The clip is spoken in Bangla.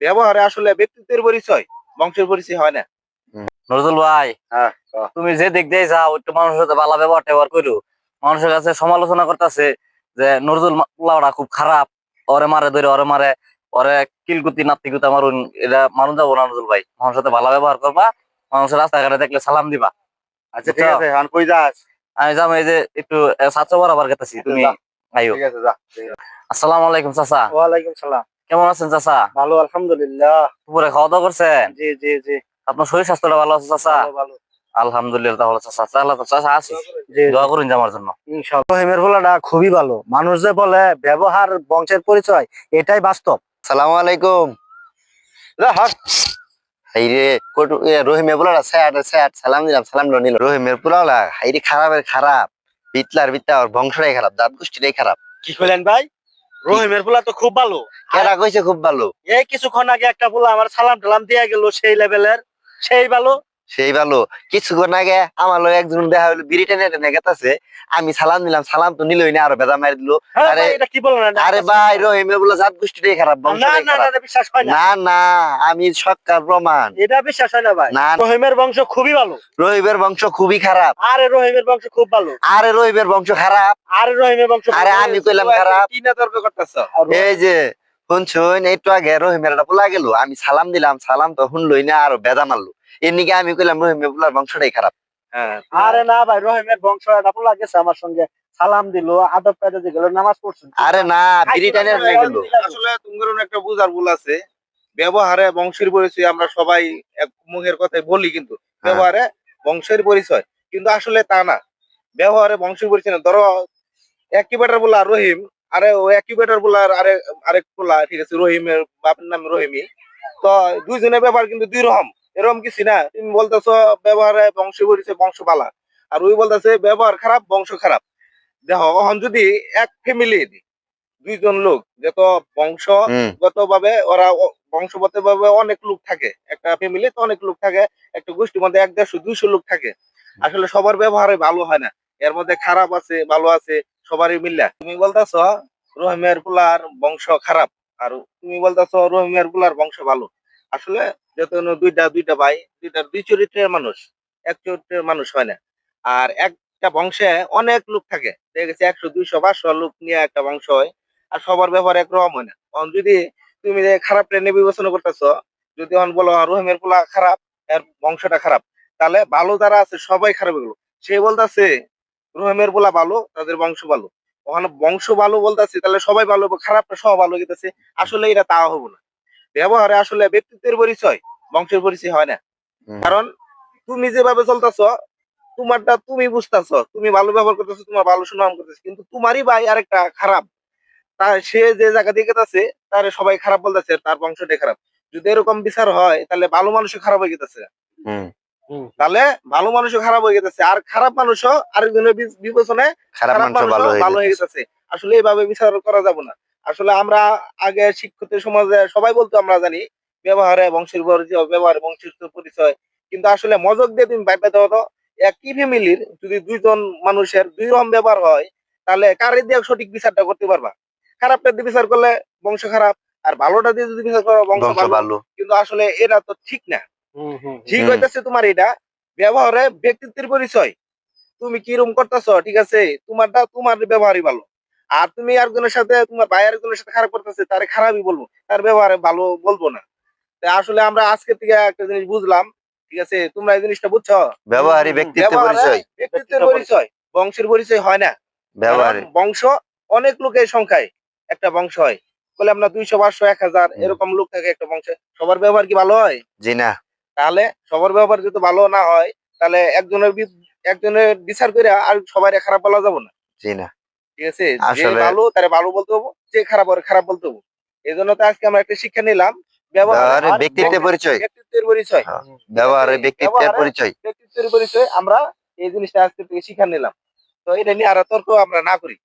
ব্যবহারে আসলে ব্যক্তিত্বের পরিচয় বংশের পরিচয় হয় না। নজরুল ভাই হ্যাঁ তুমি যে দিক দিয়ে যাও একটু মানুষের সাথে ভালো ব্যবহার ট্যাবহার করো। মানুষের কাছে সমালোচনা করতেছে যে নজরুল লাউড়া খুব খারাপ ওরে মারে ধরে ওরে মারে ওরে কিলকুতি নাতিকুতি মারুন এটা মানুষ যাব না নজরুল ভাই। মানুষের সাথে ভালো ব্যবহার করবা মানুষের রাস্তাঘাটে দেখলে সালাম দিবা। আচ্ছা ঠিক আছে হান কই যাস? আমি যাব এই যে একটু ছাত্র বরাবর গেতেছি তুমি আইও। ঠিক আছে যা। আসসালামু আলাইকুম চাচা। ওয়ালাইকুম সালাম। কেমন আছেন চাচা? ভালো আলহামদুলিল্লাহ। দুপুরে খাওয়া দাওয়া করছেন? জি জি জি। আপনার শরীর স্বাস্থ্যটা ভালো আছে চাচা? ভালো ভালো। আলহামদুলিল্লাহ চাচা। তাহলে চাচা আছি। দোয়া করুন। আমার জন্য। ইনশাআল্লাহ। রহিমের ফলাটা খুবই ভালো। মানুষ যে বলে ব্যবহার বংশের পরিচয় এটাই বাস্তব। সালাম আলাইকুম। হাইরে রহিমের পোলাটা সালাম দিলাম সালাম নিল। রহিমের পোলাটা হাইরে খারাপের খারাপ। বিতলার বিতলা ওর বংশটাই খারাপ দাঁত গোষ্ঠীটাই খারাপ। কি কইলেন ভাই? রহিমের পোলা তো খুব ভালো। এরা কইছে খুব ভালো? এই কিছুক্ষণ আগে একটা পোলা আমার সালাম টালাম দিয়ে গেল সেই লেভেলের সেই ভালো। সেই ভালো। কিছুক্ষণ আগে আমার লোক একজন দেখা হলো বিড়ি টেনে টেনে গেতাছে। আমি সালাম দিলাম সালাম তো নিলই না আরও বেদা মারি দিল। হ্যাঁ আরে- ভাই, এটা কি আরে ভাই রহিমের পোলা জাত গোষ্ঠীটাই খারাপ না না না খারাপ। এটা বিশ্বাস হয় না। না না আমি সৎকার প্রমাণ। এটা বিশ্বাস হয় না ভাই। না রহিমের বংশ খুবই ভালো। রহিমের বংশ খুবই খারাপ। আরে রহিমের বংশ খুব ভালো। আরে রহিমের বংশ খারাপ। আরে রহিমের বংশ আরে আমি কইলাম খারাপ। কি না তর্ক করতেছ? এই যে শুনছুন একটু আগে রহিমের একটা পোলা গেল। আমি সালাম দিলাম সালাম তো শুনলই না আরও বেদা মারলো। এর নিকে আমি কইলাম রহিমের পোলার বংশটাই খারাপ। হ্যাঁ, আরে না ভাই রহিমের বংশ এটা পোলা গেছে আমার সঙ্গে। সালাম দিল আদব কায়দা দিয়ে গেল নামাজ পড়ছেন আরে না টেনে গেল। আসলে তোমার একটা বুঝার ভুল আছে। ব্যবহারে বংশের পরিচয় আমরা সবাই এক মুখের কথাই বলি কিন্তু ব্যবহারে বংশের পরিচয়। কিন্তু আসলে তা না। ব্যবহারে বংশের পরিচয় না। ধরো একিবেটার বলা রহিম আরে ও একিবেটার বলা আরে আরেক বলা ঠিক আছে রহিমের বাপের নাম রহিমি তো দুইজনের ব্যবহার কিন্তু দুই রকম। এরকম কিছু না। তুমি বলতেছো ব্যবহারে বংশ পরিচয় বংশ পালা আর ওই বলতেছে ব্যবহার খারাপ বংশ খারাপ। দেখো এখন যদি এক ফ্যামিলির দুইজন লোক যত বংশ হুম। ভাবে ওরা বংশগত ভাবে অনেক লোক থাকে। একটা ফ্যামিলিতে অনেক লোক থাকে একটা গোষ্ঠীর মধ্যে এক দেড়শো দুইশো লোক থাকে। আসলে সবার ব্যবহারে ভালো হয় না। এর মধ্যে খারাপ আছে ভালো আছে সবারই মিল্লা তুমি বলতেছ রহিমের পুলার বংশ খারাপ আর তুমি বলতেছ রহিমের পুলার বংশ ভালো। আসলে যত দুইটা দুইটা ভাই দুইটার দুই চরিত্রের মানুষ এক চরিত্রের মানুষ হয় না। আর একটা বংশে অনেক লোক থাকে। দেখা গেছে একশো দুইশো পাঁচশো লোক নিয়ে একটা বংশ হয়। আর সবার ব্যবহার একরকম হয় না। এখন যদি তুমি খারাপ ট্রেনে বিবেচনা করতেছ যদি অন বলো "হ্যাঁ, রহিমের পোলা খারাপ এর বংশটা খারাপ তাহলে ভালো যারা আছে সবাই খারাপ এগুলো সে বলতেছে রহিমের পোলা ভালো তাদের বংশ ভালো। ওখানে বংশ ভালো বলতেছে তাহলে সবাই ভালো খারাপটা সব ভালো গেতেছে। আসলে এটা তা হব না। ব্যবহারে আসলে ব্যক্তিত্বের পরিচয় বংশের পরিচয় হয় না। কারণ তুমি যেভাবে চলতেছ তোমারটা তুমি বুঝতেছ তুমি ভালো ব্যবহার করতেছো তোমার ভালো সুনাম করতেছো কিন্তু তোমারই ভাই আরেকটা খারাপ। তার সে যে জায়গা দিয়ে গেতেছে তার সবাই খারাপ বলতেছে তার বংশটাই খারাপ। যদি এরকম বিচার হয় তাহলে ভালো মানুষও খারাপ হয়ে গেতেছে। হুম। তাহলে ভালো মানুষও খারাপ হয়ে গেতেছে আর খারাপ মানুষও আরেকজনের বিবেচনায় খারাপ মানুষ ভালো ভালো হয়ে হয়ে গেছে আসলে এইভাবে বিচার করা যাবে না। আসলে আমরা আগে শিক্ষিত সমাজে সবাই বলতো আমরা জানি ব্যবহারে বংশের পরিচয় ব্যবহারে বংশের পরিচয়। কিন্তু আসলে মজক দিয়ে তুমি বাইপে দাও তো একই ফ্যামিলির যদি দুইজন মানুষের দুই রকম ব্যবহার হয় তাহলে কারে দিয়ে সঠিক বিচারটা করতে পারবা? খারাপটা দিয়ে বিচার করলে বংশ খারাপ আর ভালোটা দিয়ে যদি বিচার করো বংশ ভালো। কিন্তু আসলে এটা তো ঠিক না। ঠিক। হইতেছে তোমার এটা ব্যবহারে ব্যক্তিত্বের পরিচয়। তুমি কি রুম করতেছো? ঠিক আছে তোমারটা তোমার ব্যবহারই ভালো। আর তুমি একজনের সাথে তোমার ভাই একজনের সাথে খারাপ করতেছে তারে খারাপই বলব। তার ব্যবহারে ভালো বলব না। আসলে আমরা আজকে থেকে একটা জিনিস বুঝলাম ঠিক আছে? তোমরা এই জিনিসটা বুঝছ? ব্যবহারী ব্যক্তিত্ব পরিচয়। ব্যক্তিত্বের পরিচয়। বংশের পরিচয় হয় না। ব্যবহারী। বংশ অনেক লোকের সংখ্যায় একটা বংশ হয়। বলে আমরা দুইশো পাঁচশো এক হাজার। এরকম লোক থাকে একটা বংশে। সবার ব্যবহার কি ভালো হয়? জি না। তাহলে সবার ব্যবহার যদি ভালো না হয় তাহলে একজনের একজনের বিচার করে আর সবাই খারাপ বলা যাবে না। জি না। ঠিক আছে? যে ভালো তার ভালো বলতে হব যে খারাপ ওরে খারাপ বলতে হব। এই জন্য তো আজকে আমরা একটা শিক্ষা নিলাম। ব্যবহার ব্যক্তিত্বের পরিচয়। ব্যক্তিত্বের পরিচয়। ব্যবহারের ব্যক্তিত্বের পরিচয়। ব্যক্তিত্বের পরিচয় আমরা এই জিনিসটা আজকে থেকে শিক্ষা নিলাম। তো এটা নিয়ে আর তর্ক আমরা না করি।